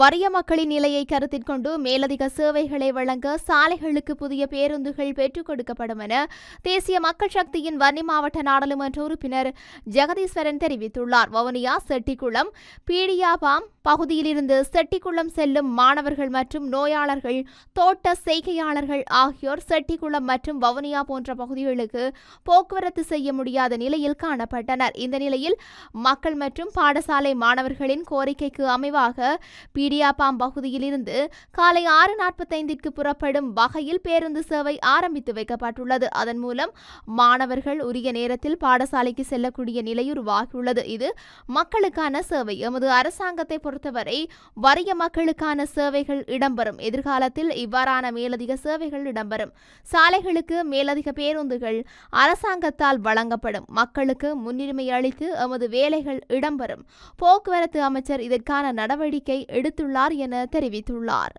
வறிய மக்களின் நிலையை கருத்தில் கொண்டு மேலதிக சேவைகளை வழங்க சாலைகளுக்கு புதிய பேருந்துகள் பெற்றுக் கொடுக்கப்படும் என தேசிய மக்கள் சக்தியின் வன்னி மாவட்ட நாடாளுமன்ற உறுப்பினர் ஜெகதீஸ்வரன் தெரிவித்துள்ளார். வவுனியா செட்டிக்குளம் பீடியாபாம் பகுதியிலிருந்து செட்டிக்குளம் செல்லும் மாணவர்கள் மற்றும் நோயாளர்கள் தோட்ட செய்கையாளர்கள் ஆகியோர் செட்டிக்குளம் மற்றும் வவுனியா போன்ற பகுதிகளுக்கு போக்குவரத்து செய்ய முடியாத நிலையில் காணப்பட்டனர். இந்த நிலையில் மக்கள் மற்றும் பாடசாலை மாணவர்களின் கோரிக்கைக்கு அமைவாக பீடியாபாம் பகுதியிலிருந்து காலை ஆறு நாற்பத்தைந்திற்கு புறப்படும் வகையில் பேருந்து சேவை ஆரம்பித்து வைக்கப்பட்டுள்ளது. அதன் மூலம் மாணவர்கள் உரிய நேரத்தில் பாடசாலைக்கு செல்லக்கூடிய நிலை உருவாகியுள்ளது. இது மக்களுக்கான சேவை. எமது அரசாங்கத்தை பொறுத்தவரை வறிய மக்களுக்கான சேவைகள் இடம்பெறும். எதிர்காலத்தில் இவ்வாறான மேலதிக சேவைகள் இடம்பெறும். சாலைகளுக்கு மேலதிக பேருந்துகள் அரசாங்கத்தால் வழங்கப்படும். மக்களுக்கு முன்னுரிமை அளித்து எமது வேலைகள் இடம்பெறும். போக்குவரத்து அமைச்சர் இதற்கான நடவடிக்கை எடுத்துள்ளார் என தெரிவித்துள்ளார்.